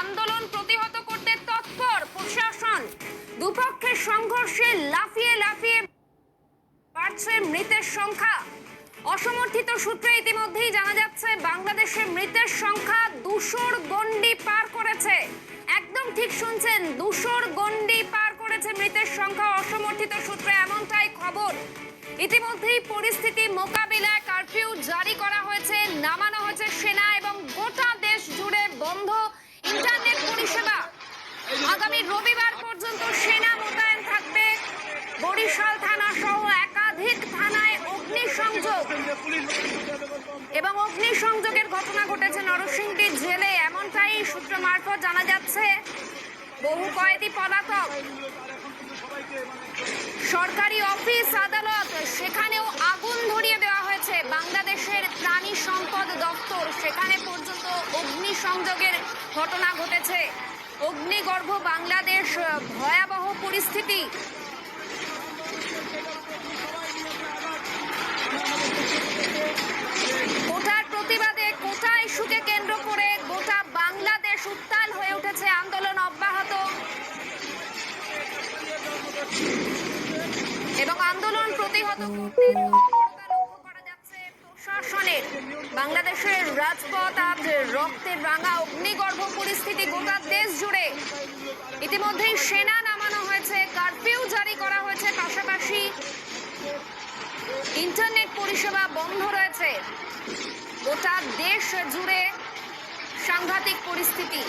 আন্দোলন প্রতিহত করতে তৎপর প্রশাসন। দুপক্ষের সংঘর্ষে লাফিয়ে লাফিয়ে বাড়ছে মৃতের সংখ্যা। অসমর্থিত সূত্রে ইতিমধ্যেই জানা যাচ্ছে, বাংলাদেশে মৃতের সংখ্যা দুশোর গণ্ডি পার করেছে। একদম ঠিক শুনছেন, দুশোর গণ্ডি পার করেছে মৃতের সংখ্যা অসমর্থিত সূত্রে এমনটাই খবর। ইতিমধ্যেই পরিস্থিতি মোকাবিলায় কারফিউ আগামী রবিবার পর্যন্ত সেনা মোতায়েন থাকবে। বরিশাল থানা সহ একাধিক থানায় অগ্নিসংযোগ। এবং অগ্নিসংযোগের ঘটনা ঘটেছে নরসিংদী জেলে। এমনটাই সূত্র মারফত জানা যাচ্ছে। বহু কয়েদি পলাতক। সরকারি অফিস আদালত, সেখানেও আগুন ধরিয়ে দেওয়া হয়েছে। বাংলাদেশের প্রাণী সম্পদ দপ্তর, সেখানে পর্যন্ত অগ্নিসংযোগের ঘটনা ঘটেছে। অগ্নিগর্ভ বাংলাদেশ ভয়াবহ পরিস্থিতি। কোটার প্রতিবাদে কোটা ইস্যুকে কেন্দ্র করে গোটা বাংলাদেশ উত্তাল হয়ে উঠেছে আন্দোলন অব্যাহত। এবং আন্দোলন প্রতিহত করতে প্রশাসনের বাংলাদেশের রাজপথ আজ রক্তের রাঙা অগ্নিগর্ভ পরিস্থিতি গোটা দেশ জুড়ে। ইতিমধ্যেই সেনা নামানো হয়েছে, কারফিউ জারি করা হয়েছে পাশাপাশি ইন্টারনেট পরিষেবা বন্ধ রয়েছে। গোটা দেশ জুড়ে সাংঘাতিক পরিস্থিতি।